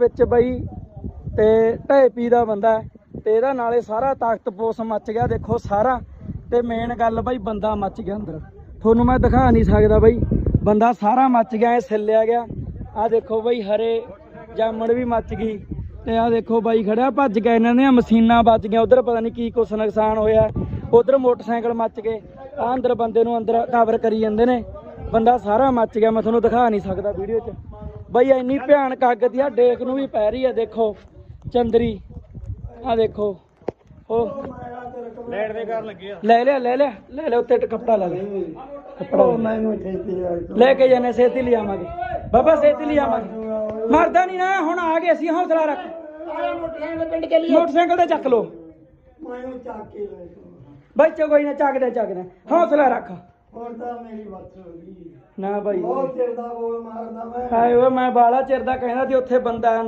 ਵਿੱਚ ਬਈ ਤੇ ਢੇਪੀ ਦਾ ਬੰਦਾ ਹੈ ਤੇ ਇਹਦਾ ਨਾਲੇ ਸਾਰਾ ਤਾਕਤ ਪੋਸ ਮੱਚ ਗਿਆ, ਦੇਖੋ ਸਾਰਾ। ਤੇ ਮੇਨ ਗੱਲ ਬਈ ਬੰਦਾ ਮੱਚ ਗਿਆ ਅੰਦਰ। ਤੁਹਾਨੂੰ ਮੈਂ ਦਿਖਾ ਨਹੀਂ ਸਕਦਾ ਬਈ। ਬੰਦਾ ਸਾਰਾ ਮੱਚ ਗਿਆ, ਇਹ ਸਿੱਲਿਆ ਗਿਆ। ਆ ਦੇਖੋ ਬਈ ਹਰੇ ਜਾਮਣ ਵੀ ਮੱਚ ਗਈ। ਤੇ ਆ ਦੇਖੋ ਬਾਈ ਖੜਿਆ, ਭੱਜ ਗਿਆ ਇਹਨਾਂ ਦੀਆਂ ਮਸ਼ੀਨਾਂ ਬਚ ਗਈਆਂ। ਉਧਰ ਪਤਾ ਨਹੀਂ ਕੀ ਕੁਛ ਨੁਕਸਾਨ ਹੋਇਆ। ਉਧਰ ਮੋਟਰਸਾਈਕਲ ਮੱਚ ਗਏ। ਆ ਅੰਦਰ ਬੰਦੇ ਨੂੰ ਅੰਦਰ ਕਵਰ ਕਰੀ ਜਾਂਦੇ ਨੇ। ਬੰਦਾ ਸਾਰਾ ਮੱਚ ਗਿਆ, ਮੈਂ ਤੁਹਾਨੂੰ ਦਿਖਾ ਨਹੀਂ ਸਕਦਾ ਵੀਡੀਓ 'ਚ। ਬਈ ਇੰਨੀ ਭਿਆਨਕ ਅੱਗ ਦੀ ਆ ਡੇਕ ਨੂੰ ਵੀ ਪੈ ਰਹੀ ਆ ਦੇਖੋ। ਚੰਦਰੀ ਆ ਦੇਖੋ। ਉਹ ਲੈਟ ਦੇ ਕਰਨ ਲੱਗੇ ਆ। ਲੈ ਲਿਆ ਲੈ ਲਿਆ ਲੈ ਲਿਆ ਉੱਤੇ ਕੱਪੜਾ ਲਾ ਲੈ ਕੱਪੜਾ ਲੈ। ਕੇ ਜਾਣੇ ਸੇਤੀ ਲਿਆਵਾਂਗੇ ਬਾਬਾ ਸੇਤੀ ਲਿਆਵਾਂਗੇ ਮਰਦਾ ਨਹੀਂ ਨਾ ਹੁਣ ਆ ਗਏ ਅਸੀਂ ਹੌਸਲਾ ਰੱਖ। ਮੋਟਰਸਾਈਕਲ ਤੇ ਚੱਕ ਲੋ ਮੈਨੂੰ ਚੱਕ ਕੇ ਲੈ ਬਾਈ ਚੋ ਕੋਈ ਨਾ ਚੱਕਦੇ ਚੱਕਦੇ ਹੌਸਲਾ ਰੱਖ। ਹੁਣ ਤਾਂ ਮੇਰੀ ਬੱਸ ਹੋ ਗਈ। ਨਾ ਬਾਈ। ਬਹੁਤ ਚਿਰ ਦਾ ਬੋਲ ਮਾਰਦਾ ਮੈਂ। ਹਾਏ ਓਏ ਮੈਂ ਬਾਲਾ ਚਿਰ ਦਾ ਕਹਿੰਦਾ ਸੀ ਉੱਥੇ ਬੰਦਾ